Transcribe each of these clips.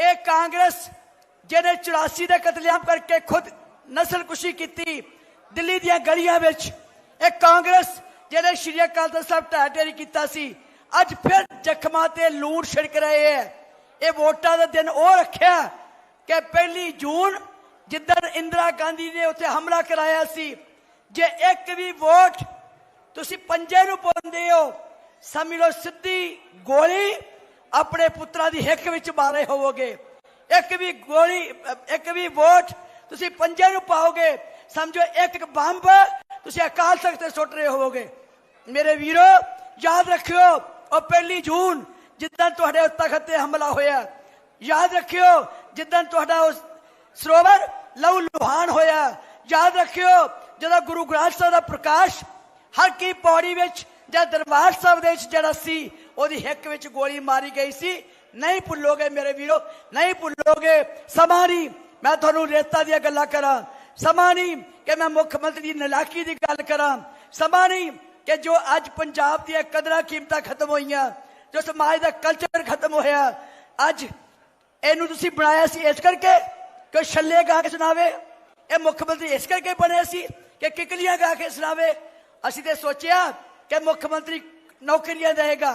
ਇਹ ਕਾਂਗਰਸ ਜਿਹਨੇ 84 ਦੇ ਕਤਲੇਆਮ ਕਰਕੇ ਖੁਦ ਨਸਲਕੁਸ਼ੀ ਕੀਤੀ, ਦਿੱਲੀ ਦੀਆਂ ਗਲੀਆਂ ਵਿੱਚ, ਇਹ ਕਾਂਗਰਸ ਜਿਹਨੇ ਸ਼੍ਰੀ ਅਕਾਲ ਤਖਤ ਸਾਹਿਬ ਢਾਹ ਕੀਤਾ ਸੀ, ਅੱਜ ਫਿਰ ਜ਼ਖਮਾਂ ਤੇ ਲੂਣ ਛਿੜਕ ਰਹੇ ਹੈ। ਇਹ ਵੋਟਾਂ ਦਾ ਦਿਨ ਉਹ ਰੱਖਿਆ ਕਿ ਪਹਿਲੀ ਜੂਨ ਜਿੱਦਣ ਇੰਦਰਾ ਗਾਂਧੀ ਨੇ ਉੱਥੇ ਹਮਲਾ ਕਰਾਇਆ ਸੀ, ਜੇ ਇੱਕ ਵੀ ਵੋਟ ਤੁਸੀਂ ਪੰਜੇ ਨੂੰ ਪਾਉਂਦੇ ਹੋ, ਸਮਝ ਲਓ ਸਿੱਧੀ ਗੋਲੀ ਆਪਣੇ ਪੁੱਤਰਾਂ ਦੀ ਹਿੱਕ ਵਿੱਚ ਮਾਰੇ ਹੋਵੋਗੇ। ਇੱਕ ਵੀ ਗੋਲੀ, ਇੱਕ ਵੀ ਵੋਟ ਤੁਸੀਂ ਪੰਜੇ ਨੂੰ ਪਾਓਗੇ। ਸਮਝੋ, ਇੱਕ ਇੱਕ ਬੰਬ ਤੁਸੀਂ ਅਕਾਲ ਤਖਤ ਤੇ ਸੁੱਟ ਰਹੇ ਹੋਵੋਗੇ। ਮੇਰੇ ਵੀਰੋ, ਯਾਦ ਰੱਖਿਓ, ਉਹ ਪਹਿਲੀ ਜੂਨ ਜਿੱਦਣ ਤੁਹਾਡੇ ਉਸ ਤਖਤ ਤੇ ਹਮਲਾ ਹੋਇਆ। ਯਾਦ ਰੱਖਿਓ, ਜਿੱਦਣ ਤੁਹਾਡਾ ਉਸ ਸਰੋਵਰ ਲਹੂ ਲੁਹਾਨ ਹੋਇਆ। ਯਾਦ ਰੱਖਿਓ, ਜਦੋਂ ਗੁਰੂ ਗ੍ਰੰਥ ਸਾਹਿਬ ਦਾ ਪ੍ਰਕਾਸ਼ ਹਰ ਕੀ ਪੌੜੀ ਵਿੱਚ ਜਾਂ ਦਰਬਾਰ ਸਾਹਿਬ ਦੇ ਵਿੱਚ ਜਿਹੜਾ ਸੀ, ਉਹਦੀ ਹਿੱਕ ਵਿੱਚ ਗੋਲੀ ਮਾਰੀ ਗਈ ਸੀ। ਨਹੀਂ ਭੁੱਲੋਗੇ ਮੇਰੇ ਵੀਰੋ, ਨਹੀਂ ਭੁੱਲੋਗੇ। ਸਮਾਂ ਮੈਂ ਤੁਹਾਨੂੰ ਰੇਤਾ ਦੀਆਂ ਗੱਲਾਂ ਕਰਾਂ। ਸਮਾਂ ਨਹੀਂ ਕਿ ਮੈਂ ਮੁੱਖ ਮੰਤਰੀ ਨਲਾਕੀ ਦੀ ਗੱਲ ਕਰਾਂ। ਸਮਾਂ ਕਿ ਜੋ ਅੱਜ ਪੰਜਾਬ ਦੀਆਂ ਕਦਰਾਂ ਕੀਮਤਾਂ ਖਤਮ ਹੋਈਆਂ, ਜੋ ਸਮਾਜ ਦਾ ਕਲਚਰ ਖਤਮ ਹੋਇਆ, ਅੱਜ ਇਹਨੂੰ ਤੁਸੀਂ ਬਣਾਇਆ ਸੀ ਇਸ ਕਰਕੇ ਕਿ ਛੱਲੇ ਗਾ ਕੇ ਸੁਣਾਵੇ। ਇਹ ਮੁੱਖ ਮੰਤਰੀ ਇਸ ਕਰਕੇ ਬਣੇ ਸੀ ਕਿ ਕਿਕਲੀਆਂ ਗਾ ਕੇ ਸੁਣਾਵੇ। ਅਸੀਂ ਤੇ ਸੋਚਿਆ ਕਿ ਮੁੱਖ ਮੰਤਰੀ ਨੌਕਰੀਆਂ ਦੇਗਾ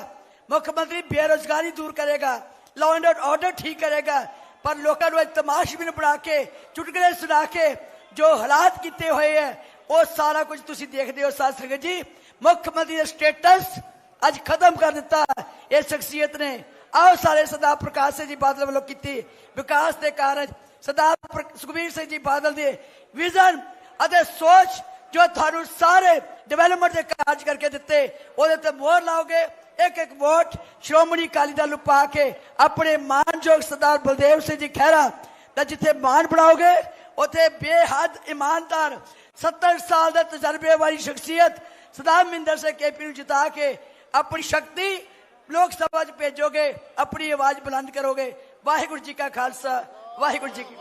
ਮੁੱਖ ਮੰਤਰੀ ਬੇਰੋਜ਼ਗਾਰੀ ਦੂਰ ਕਰੇਗਾ ਲਾਅ ਐਂਡ ਆਰਡਰ ਠੀਕ ਕਰੇਗਾ, ਪਰ ਲੋਕਾਂ ਨੂੰ ਤਮਾਸ਼ਬੀਨ ਬਣਾ ਕੇ, ਚੁਟਕਲੇ ਸੁਣਾ ਕੇ ਜੋ ਹਾਲਾਤ ਕੀਤੇ ਹੋਏ ਹੈ ਉਹ ਸਾਰਾ ਕੁਝ ਤੁਸੀਂ ਦੇਖਦੇ ਹੋ ਸਾਧ ਸੰਗਤ ਜੀ। ਮੁੱਖ ਮੰਤਰੀ ਦਾ ਸਟੇਟਸ ਅੱਜ ਖਤਮ ਕਰ ਦਿੱਤਾ। ਇਹ ਸ਼ਖਸੀਅਤ ਨੇ ਆਓ ਸਾਰੇ ਸਰਦਾਰ ਪ੍ਰਕਾਸ਼ ਸਿੰਘ ਜੀ ਬਾਦਲ ਵੱਲੋਂ ਕੀਤੀ ਵਿਕਾਸ ਦੇ ਕਾਰਜ। ਸਰਦਾਰ ਸੁਖਬੀਰ ਸਿੰਘ ਜੀ ਬਾਦਲ ਦੇ ਵਿਜ਼ਨ ਅਤੇ ਸੋਚ ਜੋ ਤੁਹਾਨੂੰ ਸਾਰੇ ਡਿਵੈਲਪਮੈਂਟ ਦੇ ਕਾਰਜ ਕਰਕੇ ਦਿੱਤੇ, ਉਹਦੇ ਤੇ ਮੋਹਰ ਲਾਓਗੇ। ਇੱਕ ਇੱਕ ਵੋਟ ਸ਼੍ਰੋਮਣੀ ਅਕਾਲੀ ਦਲ ਨੂੰ ਪਾ ਕੇ ਆਪਣੇ ਮਾਨਯੋਗ ਸਰਦਾਰ ਬਲਦੇਵ ਸਿੰਘ ਜੀ ਖਹਿਰਾ ਦਾ ਜਿੱਥੇ ਮਾਨ ਬਣਾਓਗੇ, ਉਥੇ ਬੇਹੱਦ ਇਮਾਨਦਾਰ 70 ਸਾਲ ਦੇ ਤਜਰਬੇ ਵਾਲੀ ਸ਼ਖਸੀਅਤ ਸਰਦਾਰ ਮਿੰਦਰ ਸਿੰਘ ਕੇਪੀ ਨੂੰ ਜਿਤਾ ਕੇ ਆਪਣੀ ਸ਼ਕਤੀ ਲੋਕ ਸਭਾ 'ਚ ਭੇਜੋਗੇ, ਆਪਣੀ ਆਵਾਜ਼ ਬੁਲੰਦ ਕਰੋਗੇ। ਵਾਹਿਗੁਰੂ ਜੀ ਕਾ ਖਾਲਸਾ, ਵਾਹਿਗੁਰੂ ਜੀ ਕੀ